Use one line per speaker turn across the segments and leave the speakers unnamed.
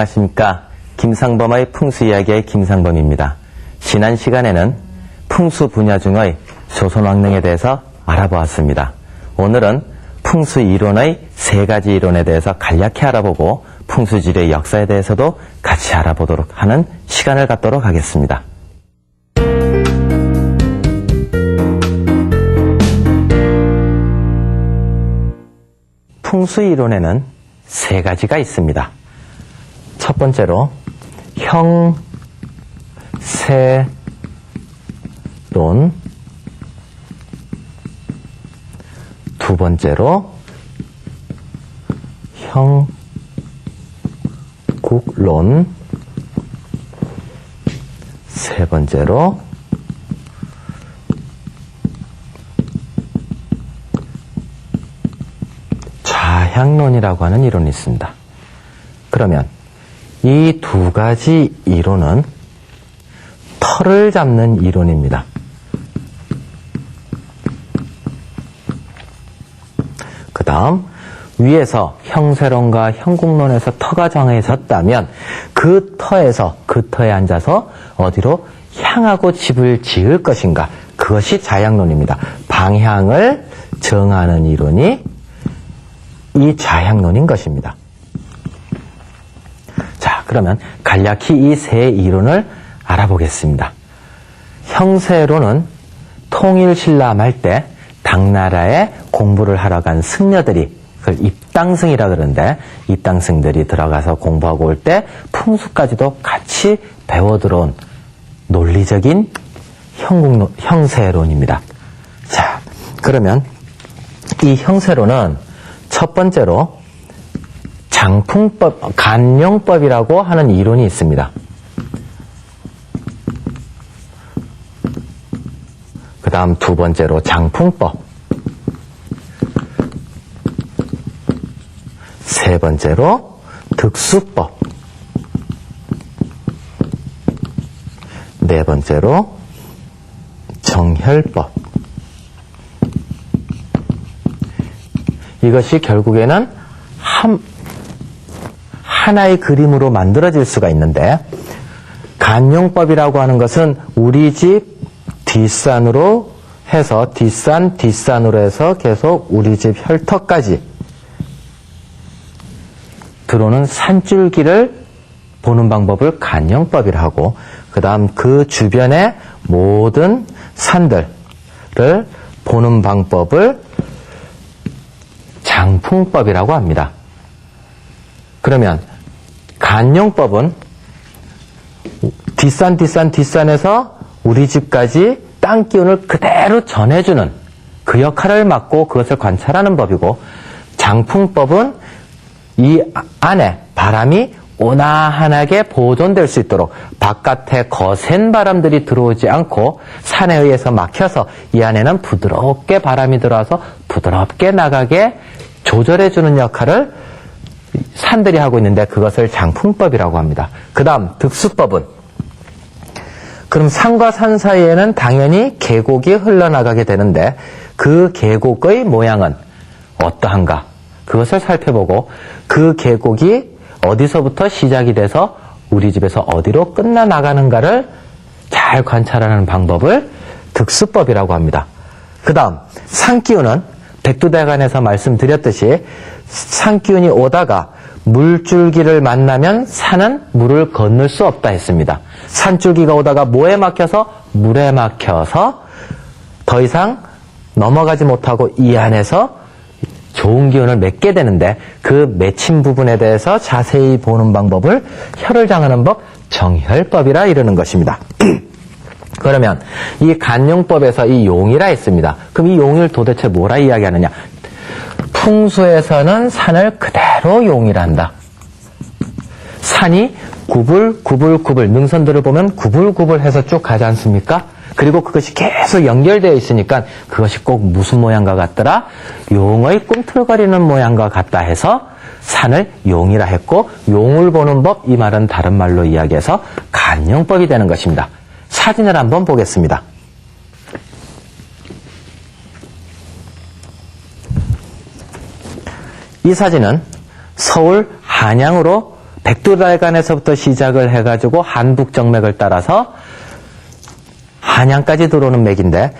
안녕하십니까. 김상범의 풍수 이야기의 김상범입니다. 지난 시간에는 풍수 분야 중의 조선왕릉에 대해서 알아보았습니다. 오늘은 풍수 이론의 세 가지 이론에 대해서 간략히 알아보고 풍수지리의 역사에 대해서도 같이 알아보도록 하는 시간을 갖도록 하겠습니다. 풍수 이론에는 세 가지가 있습니다. 첫 번째로 형세론 두 번째로 형국론 세 번째로 좌향론이라고 하는 이론이 있습니다. 그러면 이 두 가지 이론은 털을 잡는 이론입니다. 그 다음 위에서 형세론과 형국론에서 터가 정해졌다면 그 터에서 그 터에 앉아서 어디로 향하고 집을 지을 것인가 그것이 자양론입니다. 방향을 정하는 이론이 이 좌향론인 것입니다. 자, 그러면 간략히 이 세 이론을 알아보겠습니다. 형세론은 통일신라할 때 당나라에 공부를 하러 간 승려들이 그걸 입당승이라 그러는데 입당승들이 들어가서 공부하고 올 때 풍수까지도 같이 배워 들어온 논리적인 형국론, 형세론입니다. 자, 그러면 이 형세론은 첫 번째로 장풍법, 간용법이라고 하는 이론이 있습니다. 그 다음 두 번째로 장풍법. 세 번째로 득수법. 네 번째로 정혈법. 이것이 결국에는 한, 하나의 그림으로 만들어질 수가 있는데, 간용법이라고 하는 것은 우리 집 뒷산으로 해서 뒷산, 뒷산으로 해서 계속 우리 집 혈터까지 들어오는 산줄기를 보는 방법을 간용법이라 하고, 그 다음 그 주변의 모든 산들을 보는 방법을 장풍법이라고 합니다. 그러면 간용법은 뒷산 뒷산 뒷산에서 우리 집까지 땅 기운을 그대로 전해주는 그 역할을 맡고 그것을 관찰하는 법이고 장풍법은 이 안에 바람이 온화하게 보존될 수 있도록 바깥에 거센 바람들이 들어오지 않고 산에 의해서 막혀서 이 안에는 부드럽게 바람이 들어와서 부드럽게 나가게 조절해주는 역할을 산들이 하고 있는데 그것을 장풍법이라고 합니다. 그 다음 득수법은 그럼 산과 산 사이에는 당연히 계곡이 흘러나가게 되는데 그 계곡의 모양은 어떠한가 그것을 살펴보고 그 계곡이 어디서부터 시작이 돼서 우리 집에서 어디로 끝나 나가는가를 잘 관찰하는 방법을 득수법이라고 합니다. 그 다음 산기운은 백두대간에서 말씀드렸듯이 산기운이 오다가 물줄기를 만나면 산은 물을 건널 수 없다 했습니다. 산줄기가 오다가 뭐에 막혀서 물에 막혀서 더 이상 넘어가지 못하고 이 안에서 좋은 기운을 맺게 되는데 그 맺힌 부분에 대해서 자세히 보는 방법을 혈을 장하는 법 정혈법이라 이르는 것입니다. 그러면 이 간용법에서 이 용이라 했습니다. 그럼 이 용을 도대체 뭐라 이야기하느냐? 풍수에서는 산을 그대로 용이란다. 산이 구불, 구불, 구불, 능선들을 보면 구불 구불 해서 쭉 가지 않습니까? 그리고 그것이 계속 연결되어 있으니까 그것이 꼭 무슨 모양과 같더라? 용의 꿈틀거리는 모양과 같다 해서 산을 용이라 했고 용을 보는 법 이 말은 다른 말로 이야기해서 간용법이 되는 것입니다. 사진을 한번 보겠습니다. 이 사진은 서울 한양으로 백두달간에서부터 시작을 해가지고 한북 정맥을 따라서 한양까지 들어오는 맥인데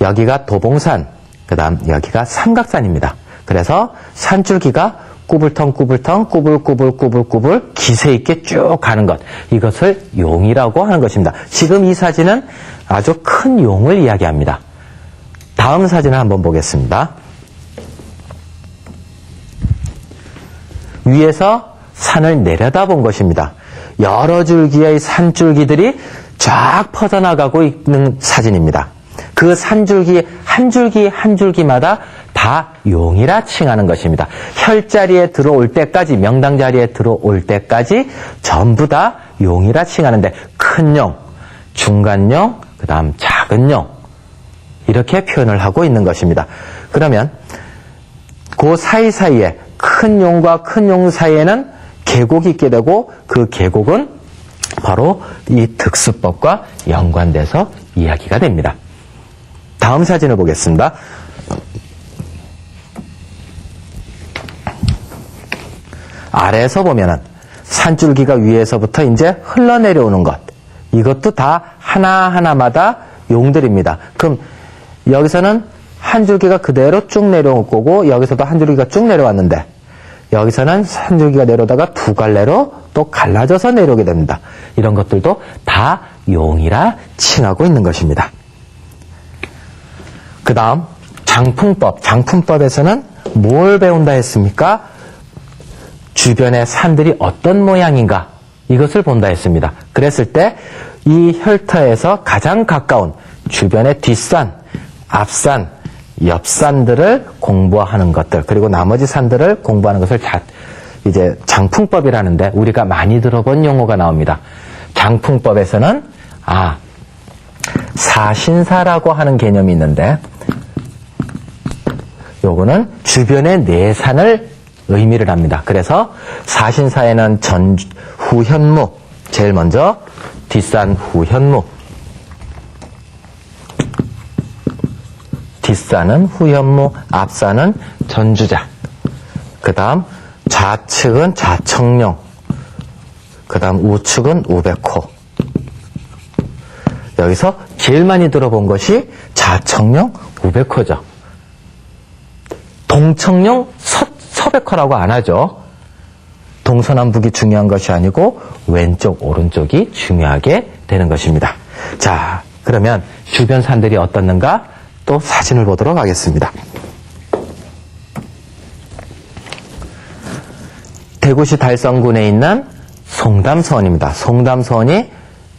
여기가 도봉산, 그 다음 여기가 삼각산입니다. 그래서 산줄기가 꾸불텅꾸불텅 꾸불꾸불꾸불꾸불 기세 있게 쭉 가는 것 이것을 용이라고 하는 것입니다. 지금 이 사진은 아주 큰 용을 이야기합니다. 다음 사진을 한번 보겠습니다. 위에서 산을 내려다본 것입니다. 여러 줄기의 산줄기들이 쫙 퍼져나가고 있는 사진입니다. 그 산줄기 한 줄기 한 줄기마다 다 용이라 칭하는 것입니다. 혈자리에 들어올 때까지 명당 자리에 들어올 때까지 전부 다 용이라 칭하는데 큰 용, 중간 용, 그다음 작은 용 이렇게 표현을 하고 있는 것입니다. 그러면 그 사이사이에 큰 용과 큰 용 사이에는 계곡이 있게 되고 그 계곡은 바로 이 득수법과 연관돼서 이야기가 됩니다. 다음 사진을 보겠습니다. 아래에서 보면은 산줄기가 위에서부터 이제 흘러내려오는 것. 이것도 다 하나하나마다 용들입니다. 그럼 여기서는 한 줄기가 그대로 쭉 내려올 거고 여기서도 한 줄기가 쭉 내려왔는데 여기서는 한 줄기가 내려오다가 두 갈래로 또 갈라져서 내려오게 됩니다. 이런 것들도 다 용이라 칭하고 있는 것입니다. 그 다음 장풍법. 장풍법에서는 뭘 배운다 했습니까? 주변의 산들이 어떤 모양인가 이것을 본다 했습니다. 그랬을 때 이 혈터에서 가장 가까운 주변의 뒷산, 앞산, 옆 산들을 공부하는 것들 그리고 나머지 산들을 공부하는 것을 자, 이제 장풍법이라는데 우리가 많이 들어본 용어가 나옵니다. 장풍법에서는 아 사신사라고 하는 개념이 있는데 요거는 주변의 내산을 의미를 합니다. 그래서 사신사에는 전 후현무 제일 먼저 뒷산 후현무 뒷산은 후현무 앞산은 전주자 그 다음 좌측은 좌청룡 그 다음 우측은 우백호 여기서 제일 많이 들어본 것이 좌청룡 우백호죠. 동청룡 서, 서백호라고 안 하죠. 동서남북이 중요한 것이 아니고 왼쪽 오른쪽이 중요하게 되는 것입니다. 자 그러면 주변 산들이 어떻는가 또 사진을 보도록 하겠습니다. 대구시 달성군에 있는 송담서원입니다. 송담서원이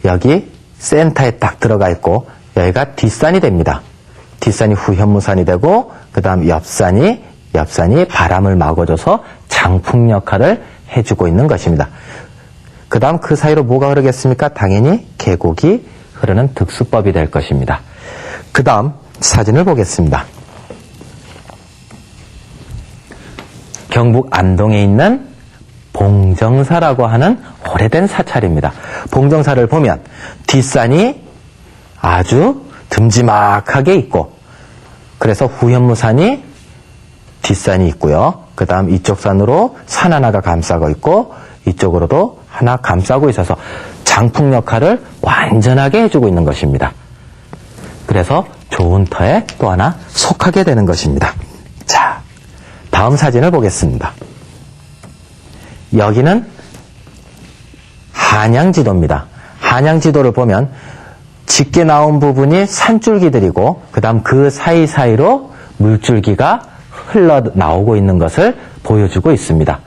여기 센터에 딱 들어가 있고 여기가 뒷산이 됩니다. 뒷산이 후현무산이 되고 그 다음 옆산이 옆산이 바람을 막아줘서 장풍 역할을 해주고 있는 것입니다. 그 다음 그 사이로 뭐가 흐르겠습니까? 당연히 계곡이 흐르는 득수법이 될 것입니다. 그 다음 사진을 보겠습니다. 경북 안동에 있는 봉정사라고 하는 오래된 사찰입니다. 봉정사를 보면 뒷산이 아주 듬지막하게 있고 그래서 후현무산이 뒷산이 있고요. 그 다음 이쪽 산으로 산 하나가 감싸고 있고 이쪽으로도 하나 감싸고 있어서 장풍 역할을 완전하게 해주고 있는 것입니다. 그래서 좋은 터에 또 하나 속하게 되는 것입니다. 자, 다음 사진을 보겠습니다. 여기는 한양 지도입니다. 한양 지도를 보면 짙게 나온 부분이 산줄기들이고 그 다음 그 사이사이로 물줄기가 흘러나오고 있는 것을 보여주고 있습니다.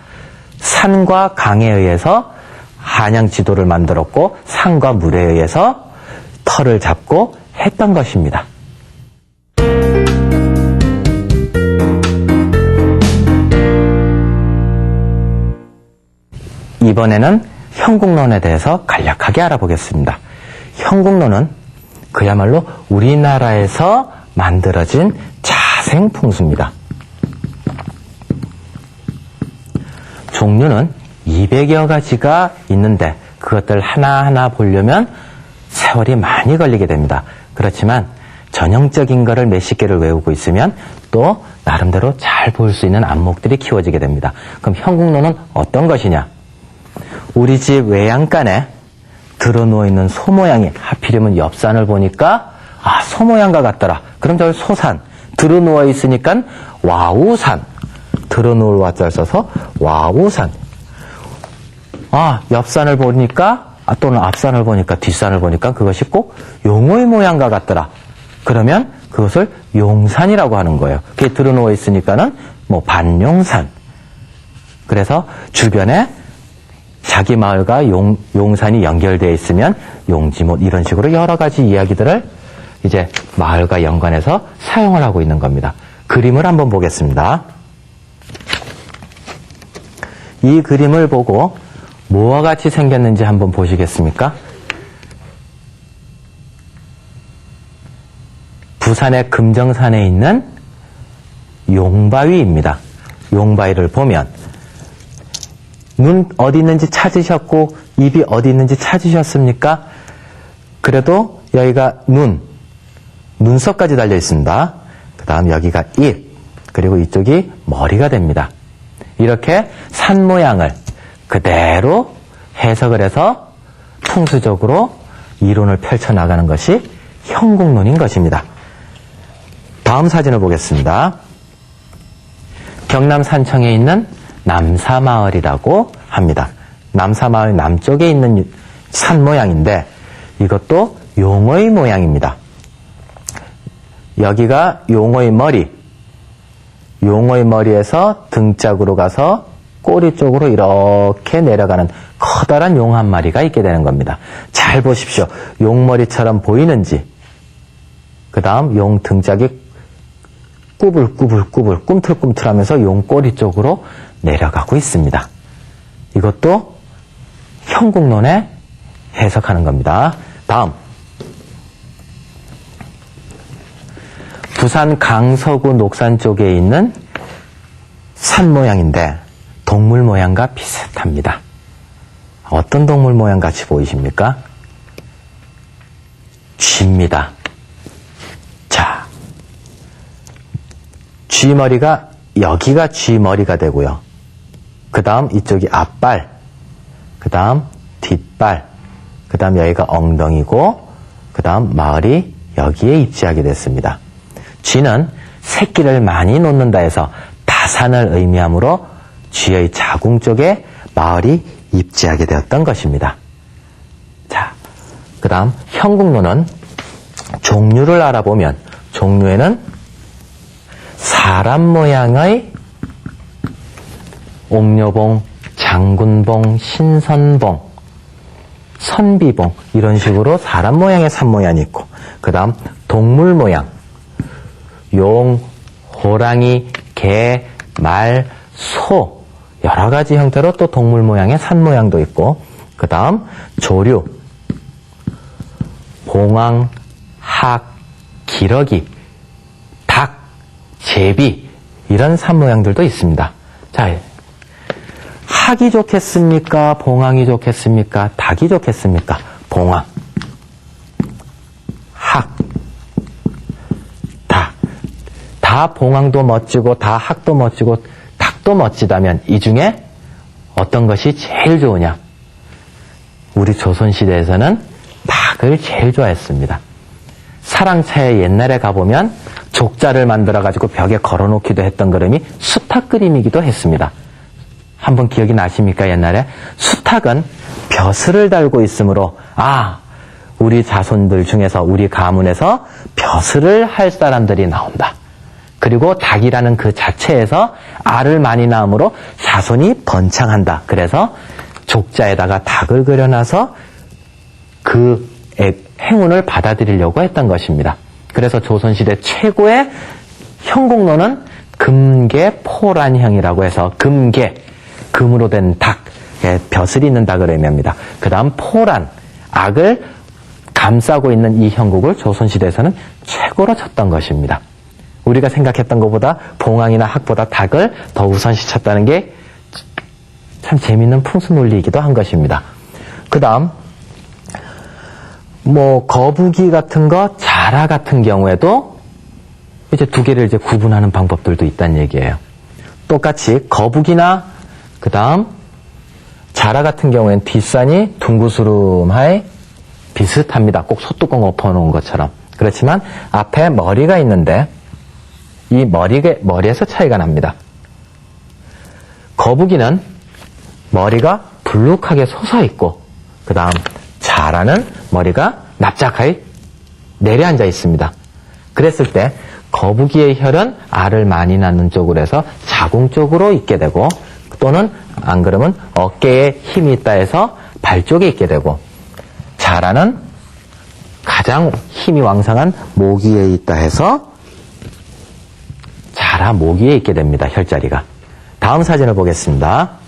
산과 강에 의해서 한양 지도를 만들었고 산과 물에 의해서 털을 잡고 했던 것입니다. 이번에는 형국론에 대해서 간략하게 알아보겠습니다. 형국론은 그야말로 우리나라에서 만들어진 자생풍수입니다. 종류는 200여 가지가 있는데 그것들 하나하나 보려면 세월이 많이 걸리게 됩니다. 그렇지만 전형적인 거를 몇십 개를 외우고 있으면 또 나름대로 잘 볼 수 있는 안목들이 키워지게 됩니다. 그럼 형국론은 어떤 것이냐? 우리 집 외양간에 드러누워 있는 소 모양이 하필이면 옆산을 보니까 아, 소 모양과 같더라. 그럼 저 소산. 드러누워 있으니까 와우산. 드러누울 와자를 써서 와우산. 아, 옆산을 보니까, 아, 또는 앞산을 보니까, 뒷산을 보니까 그것이 꼭 용의 모양과 같더라. 그러면 그것을 용산이라고 하는 거예요. 그게 드러누워 있으니까는 뭐 반용산. 그래서 주변에 자기 마을과 용, 용산이 연결되어 있으면 용지못 이런 식으로 여러 가지 이야기들을 이제 마을과 연관해서 사용을 하고 있는 겁니다. 그림을 한번 보겠습니다. 이 그림을 보고 뭐와 같이 생겼는지 한번 보시겠습니까? 부산의 금정산에 있는 용바위입니다. 용바위를 보면 눈 어디 있는지 찾으셨고 입이 어디 있는지 찾으셨습니까? 그래도 여기가 눈, 눈썹까지 달려 있습니다. 그 다음 여기가 입, 그리고 이쪽이 머리가 됩니다. 이렇게 산 모양을 그대로 해석을 해서 풍수적으로 이론을 펼쳐나가는 것이 형국론인 것입니다. 다음 사진을 보겠습니다. 경남 산청에 있는 남사마을이라고 합니다. 남사마을 남쪽에 있는 산 모양인데 이것도 용어의 모양입니다. 여기가 용어의 머리, 용어의 머리에서 등짝으로 가서 꼬리 쪽으로 이렇게 내려가는 커다란 용 한 마리가 있게 되는 겁니다. 잘 보십시오. 용머리처럼 보이는지, 그 다음 용 등짝이 꾸불꾸불꾸불 꿈틀꿈틀하면서 용 꼬리 쪽으로 내려가고 있습니다. 이것도 형국론에 해석하는 겁니다. 다음. 부산 강서구 녹산 쪽에 있는 산 모양인데 동물 모양과 비슷합니다. 어떤 동물 모양 같이 보이십니까? 쥐입니다. 자, 쥐 머리가 여기가 쥐 머리가 되고요. 그 다음 이쪽이 앞발, 그 다음 뒷발, 그 다음 여기가 엉덩이고, 그 다음 마을이 여기에 입지하게 됐습니다. 쥐는 새끼를 많이 놓는다 해서 다산을 의미하므로 쥐의 자궁 쪽에 마을이 입지하게 되었던 것입니다. 자, 그 다음 형국론은 종류를 알아보면 종류에는 사람 모양의 옥녀봉, 장군봉, 신선봉, 선비봉 이런 식으로 사람 모양의 산 모양이 있고 그 다음 동물 모양. 용, 호랑이, 개, 말, 소 여러 가지 형태로 또 동물 모양의 산 모양도 있고 그 다음 조류, 봉황, 학, 기러기, 닭, 제비 이런 산 모양들도 있습니다. 자, 학이 좋겠습니까? 봉황이 좋겠습니까? 닭이 좋겠습니까? 봉황. 학. 닭. 다 봉황도 멋지고 다 학도 멋지고 닭도 멋지다면 이 중에 어떤 것이 제일 좋으냐? 우리 조선시대에서는 닭을 제일 좋아했습니다. 사랑차에 옛날에 가보면 족자를 만들어 가지고 벽에 걸어 놓기도 했던 그림이 수탉 그림이기도 했습니다. 한번 기억이 나십니까, 옛날에? 수탉은 벼슬을 달고 있으므로, 아, 우리 자손들 중에서, 우리 가문에서 벼슬을 할 사람들이 나온다. 그리고 닭이라는 그 자체에서 알을 많이 낳으므로 자손이 번창한다. 그래서 족자에다가 닭을 그려놔서 그 행운을 받아들이려고 했던 것입니다. 그래서 조선시대 최고의 형국론은 금계포란형이라고 해서 금계, 금으로 된 닭, 예, 벼슬이 있는 닭을 의미합니다. 그 다음 포란, 악을 감싸고 있는 이 형국을 조선시대에서는 최고로 쳤던 것입니다. 우리가 생각했던 것보다 봉황이나 학보다 닭을 더 우선시 쳤다는 게 참 재밌는 풍수 논리이기도 한 것입니다. 그 다음, 뭐, 거북이 같은 거, 자라 같은 경우에도 이제 두 개를 이제 구분하는 방법들도 있다는 얘기예요. 똑같이 거북이나 그 다음 자라 같은 경우에는 뒷산이 둥구스름하에 비슷합니다. 꼭 소뚜껑 엎어놓은 것처럼. 그렇지만 앞에 머리가 있는데 이 머리가, 머리에서 차이가 납니다. 거북이는 머리가 불룩하게 솟아 있고 그 다음 자라는 머리가 납작하게 내려앉아 있습니다. 그랬을 때 거북이의 혈은 알을 많이 낳는 쪽으로 해서 자궁 쪽으로 있게 되고 또는 안 그러면 어깨에 힘이 있다 해서 발 쪽에 있게 되고 자라는 가장 힘이 왕성한 모기에 있다 해서 자라 모기에 있게 됩니다. 혈자리가. 다음 사진을 보겠습니다.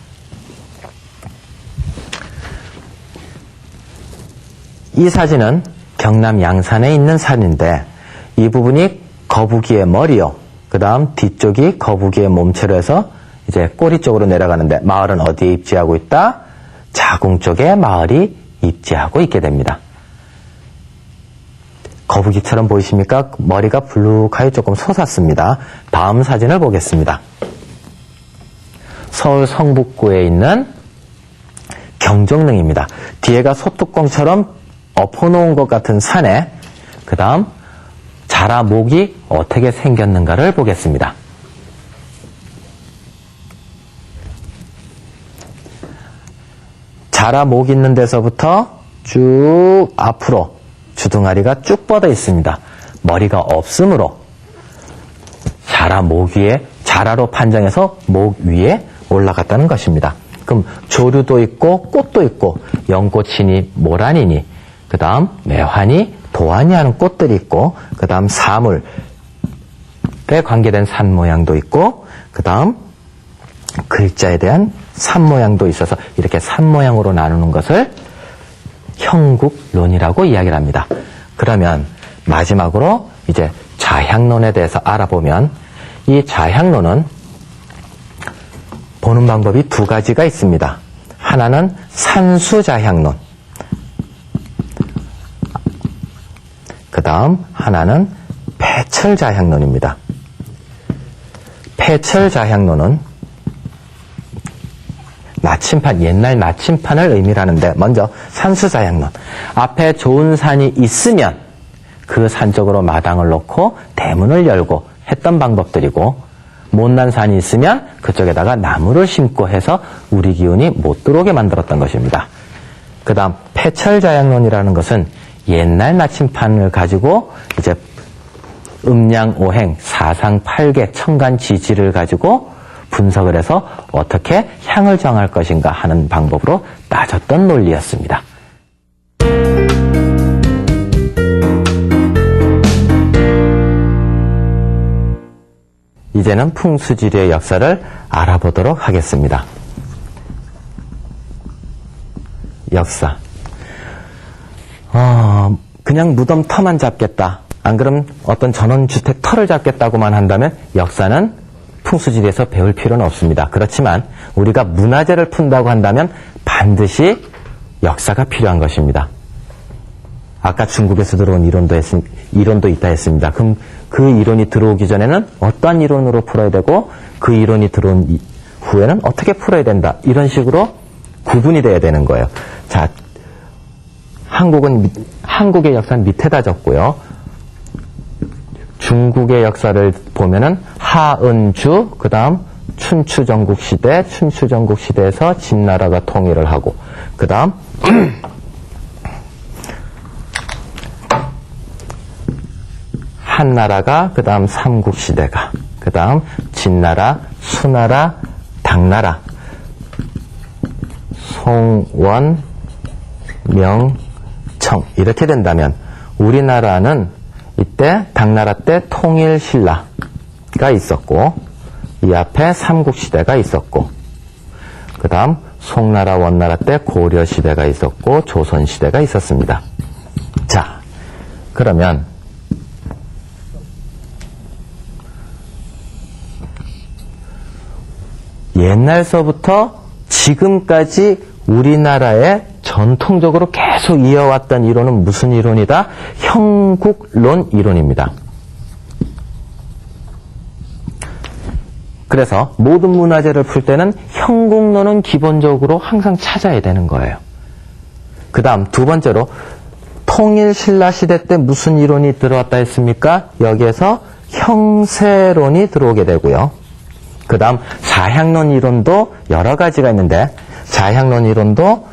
이 사진은 경남 양산에 있는 산인데 이 부분이 거북이의 머리요. 그 다음 뒤쪽이 거북이의 몸체로 해서 이제 꼬리 쪽으로 내려가는데 마을은 어디에 입지하고 있다? 자궁 쪽에 마을이 입지하고 있게 됩니다. 거북이처럼 보이십니까? 머리가 불룩하게 조금 솟았습니다. 다음 사진을 보겠습니다. 서울 성북구에 있는 경정릉입니다. 뒤에가 소뚜껑처럼 엎어놓은 것 같은 산에 그 다음 자라목이 어떻게 생겼는가를 보겠습니다. 자라목 있는 데서부터 쭉 앞으로 주둥아리가 쭉 뻗어 있습니다. 머리가 없으므로 자라 목 위에 자라로 판정해서 목 위에 올라갔다는 것입니다. 그럼 조류도 있고 꽃도 있고 연꽃이니 모란이니 그 다음 매화니 도화니 하는 꽃들이 있고 그 다음 사물에 관계된 산 모양도 있고 그 다음 글자에 대한 산 모양도 있어서 이렇게 산 모양으로 나누는 것을 형국론이라고 이야기를 합니다. 그러면 마지막으로 이제 자향론에 대해서 알아보면 이 자향론은 보는 방법이 두 가지가 있습니다. 하나는 산수자향론. 그 다음 하나는 폐철자향론입니다. 폐철자향론은 나침판, 옛날 나침판을 의미하는데 먼저 산수자향론. 앞에 좋은 산이 있으면 그 산 쪽으로 마당을 놓고 대문을 열고 했던 방법들이고 못난 산이 있으면 그쪽에다가 나무를 심고 해서 우리 기운이 못 들어오게 만들었던 것입니다. 그 다음 폐철자향론이라는 것은 옛날 나침판을 가지고 이제 음양 오행, 사상 팔계, 청간 지지를 가지고 분석을 해서 어떻게 향을 정할 것인가 하는 방법으로 따졌던 논리였습니다. 이제는 풍수지리의 역사를 알아보도록 하겠습니다. 역사. 어, 그냥 무덤 터만 잡겠다. 안 그럼 어떤 전원주택 터를 잡겠다고만 한다면 역사는 풍수지리에서 배울 필요는 없습니다. 그렇지만 우리가 문화재를 푼다고 한다면 반드시 역사가 필요한 것입니다. 아까 중국에서 들어온 이론도, 했, 이론도 있다 했습니다. 그럼 그 이론이 들어오기 전에는 어떠한 이론으로 풀어야 되고 그 이론이 들어온 이- 후에는 어떻게 풀어야 된다. 이런 식으로 구분이 돼야 되는 거예요. 자, 한국은, 밑- 한국의 역사는 밑에다 적고요. 중국의 역사를 보면은 하은주, 그 다음 춘추전국 시대, 춘추전국 시대에서 진나라가 통일을 하고, 그 다음 한나라가, 그 다음 삼국 시대가, 그 다음 진나라, 수나라, 당나라, 송원, 명, 청 이렇게 된다면 우리나라는 이때 당나라 때 통일신라가 있었고 이 앞에 삼국시대가 있었고 그 다음 송나라 원나라 때 고려시대가 있었고 조선시대가 있었습니다. 자 그러면 옛날서부터 지금까지 우리나라에 전통적으로 계속 이어왔던 이론은 무슨 이론이다? 형국론 이론입니다. 그래서 모든 문화재를 풀 때는 형국론은 기본적으로 항상 찾아야 되는 거예요. 그 다음 두 번째로 통일 신라 시대 때 무슨 이론이 들어왔다 했습니까? 여기에서 형세론이 들어오게 되고요. 그 다음 자향론 이론도 여러 가지가 있는데 자향론 이론도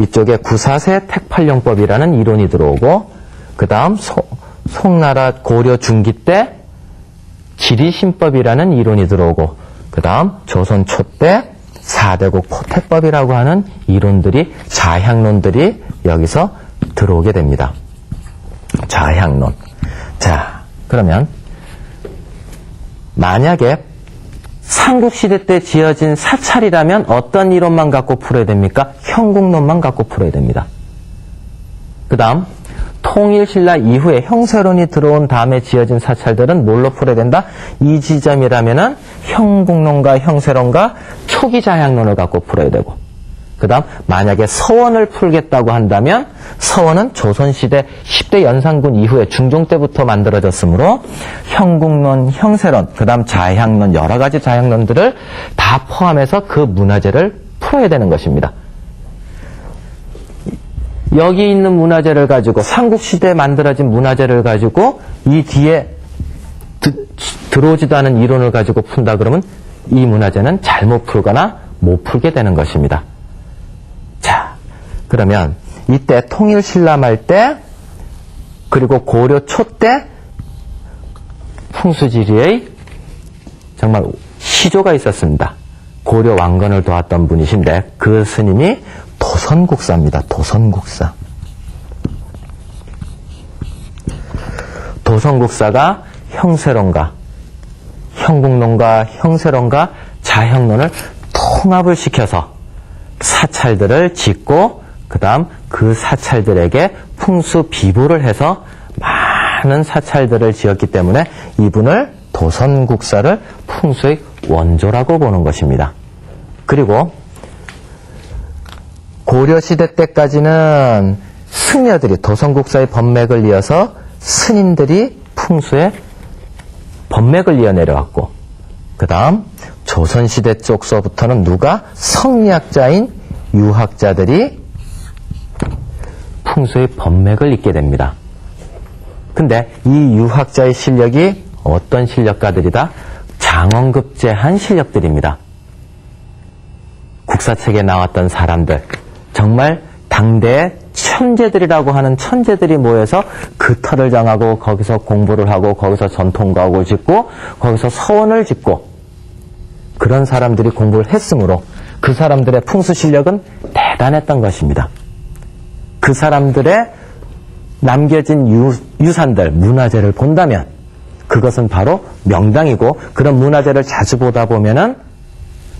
이쪽에 구사세 택팔령법이라는 이론이 들어오고 그 다음 송나라 고려 중기 때 지리신법이라는 이론이 들어오고 그 다음 조선 초때 사대국 포태법이라고 하는 이론들이 자향론들이 여기서 들어오게 됩니다. 자향론. 자, 그러면 만약에 삼국시대 때 지어진 사찰이라면 어떤 이론만 갖고 풀어야 됩니까? 형국론만 갖고 풀어야 됩니다. 그 다음 통일신라 이후에 형세론이 들어온 다음에 지어진 사찰들은 뭘로 풀어야 된다? 이 지점이라면 은 형국론과 형세론과 초기 자향론을 갖고 풀어야 되고 그 다음 만약에 서원을 풀겠다고 한다면 서원은 조선시대 10대 연산군 이후에 중종 때부터 만들어졌으므로 형국론, 형세론, 그 다음 자향론 여러 가지 자향론들을 다 포함해서 그 문화재를 풀어야 되는 것입니다. 여기 있는 문화재를 가지고 삼국시대에 만들어진 문화재를 가지고 이 뒤에 드, 들어오지도 않은 이론을 가지고 푼다 그러면 이 문화재는 잘못 풀거나 못 풀게 되는 것입니다. 자, 그러면 이때 통일신라말 때 그리고 고려 초때 풍수지리의 정말 시조가 있었습니다. 고려 왕건을 도왔던 분이신데 그 스님이 도선국사입니다. 도선국사. 도선국사가 형세론과 형국론과 형세론과 자형론을 통합을 시켜서 사찰들을 짓고 그 다음 그 사찰들에게 풍수 비보를 해서 많은 사찰들을 지었기 때문에 이분을 도선국사를 풍수의 원조라고 보는 것입니다. 그리고 고려시대 때까지는 승려들이 도선국사의 법맥을 이어서 스님들이 풍수의 법맥을 이어 내려왔고 그 다음 조선시대 쪽서부터는 누가 성리학자인 유학자들이 풍수의 법맥을 잇게 됩니다. 근데 이 유학자의 실력이 어떤 실력가들이다? 장원급제한 실력들입니다. 국사책에 나왔던 사람들, 정말 당대의 천재들이라고 하는 천재들이 모여서 그 터를 정하고 거기서 공부를 하고 거기서 전통과학을 짓고 거기서 서원을 짓고 그런 사람들이 공부를 했으므로 그 사람들의 풍수 실력은 대단했던 것입니다. 그 사람들의 남겨진 유, 유산들, 문화재를 본다면 그것은 바로 명당이고 그런 문화재를 자주 보다 보면은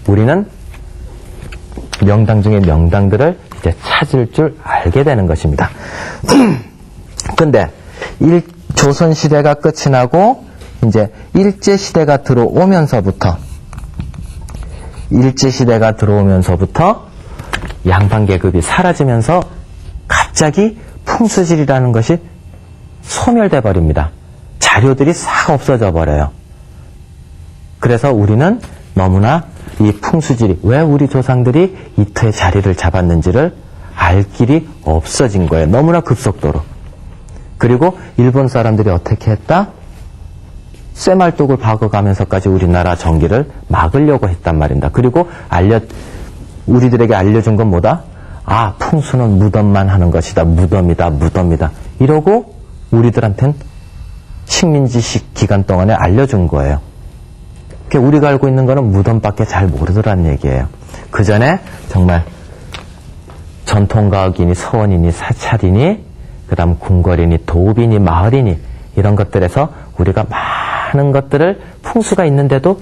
우리는 명당 중의 명당들을 이제 찾을 줄 알게 되는 것입니다. 근데 일, 조선 시대가 끝이 나고 이제 일제 시대가 들어오면서부터 일제 시대가 들어오면서부터 양반 계급이 사라지면서 갑자기 풍수질이라는 것이 소멸돼 버립니다. 자료들이 싹 없어져 버려요. 그래서 우리는 너무나 이 풍수질이 왜 우리 조상들이 이터의 자리를 잡았는지를 알 길이 없어진 거예요. 너무나 급속도로. 그리고 일본 사람들이 어떻게 했다? 쇠말뚝을 박아가면서까지 우리나라 전기를 막으려고 했단 말입니다. 그리고 알려 우리들에게 알려준 건 뭐다? 아, 풍수는 무덤만 하는 것이다. 무덤이다. 무덤이다. 이러고 우리들한텐 식민지식 기간 동안에 알려준 거예요. 우리가 알고 있는 거는 무덤밖에 잘 모르더란 얘기예요. 그 전에 정말 전통과학이니 서원이니 사찰이니 그다음 궁궐이니 도읍이니 마을이니 이런 것들에서 우리가 많은 것들을 풍수가 있는데도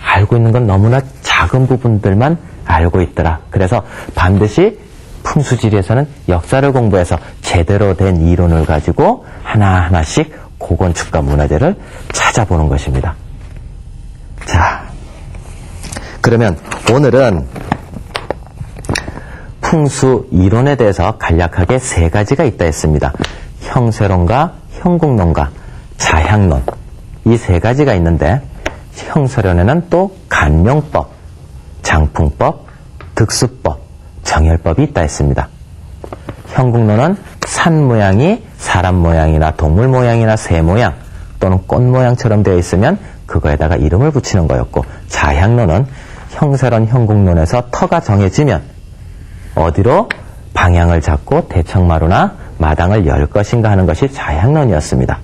알고 있는 건 너무나 작은 부분들만 알고 있더라. 그래서 반드시 풍수지리에서는 역사를 공부해서 제대로 된 이론을 가지고 하나하나씩 고건축과 문화재를 찾아보는 것입니다. 자, 그러면 오늘은 풍수 이론에 대해서 간략하게 세 가지가 있다 했습니다. 형세론과 형국론과 자향론 이 세 가지가 있는데 형설연에는 또 간용법, 장풍법, 득수법, 정열법이 있다 했습니다. 형국론은 산 모양이 사람 모양이나 동물 모양이나 새 모양 또는 꽃 모양처럼 되어 있으면 그거에다가 이름을 붙이는 거였고 자향론은 형설원 형국론에서 터가 정해지면 어디로 방향을 잡고 대청마루나 마당을 열 것인가 하는 것이 자향론이었습니다.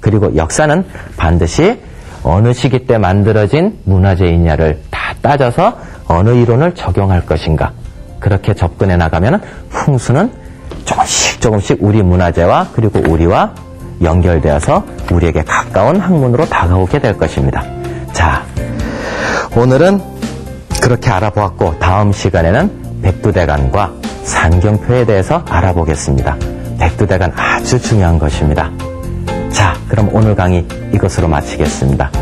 그리고 역사는 반드시 어느 시기 때 만들어진 문화재이냐를 다 따져서 어느 이론을 적용할 것인가 그렇게 접근해 나가면 풍수는 조금씩 조금씩 우리 문화재와 그리고 우리와 연결되어서 우리에게 가까운 학문으로 다가오게 될 것입니다. 자, 오늘은 그렇게 알아보았고 다음 시간에는 백두대간과 산경표에 대해서 알아보겠습니다. 백두대간 아주 중요한 것입니다. 자, 그럼 오늘 강의 이것으로 마치겠습니다.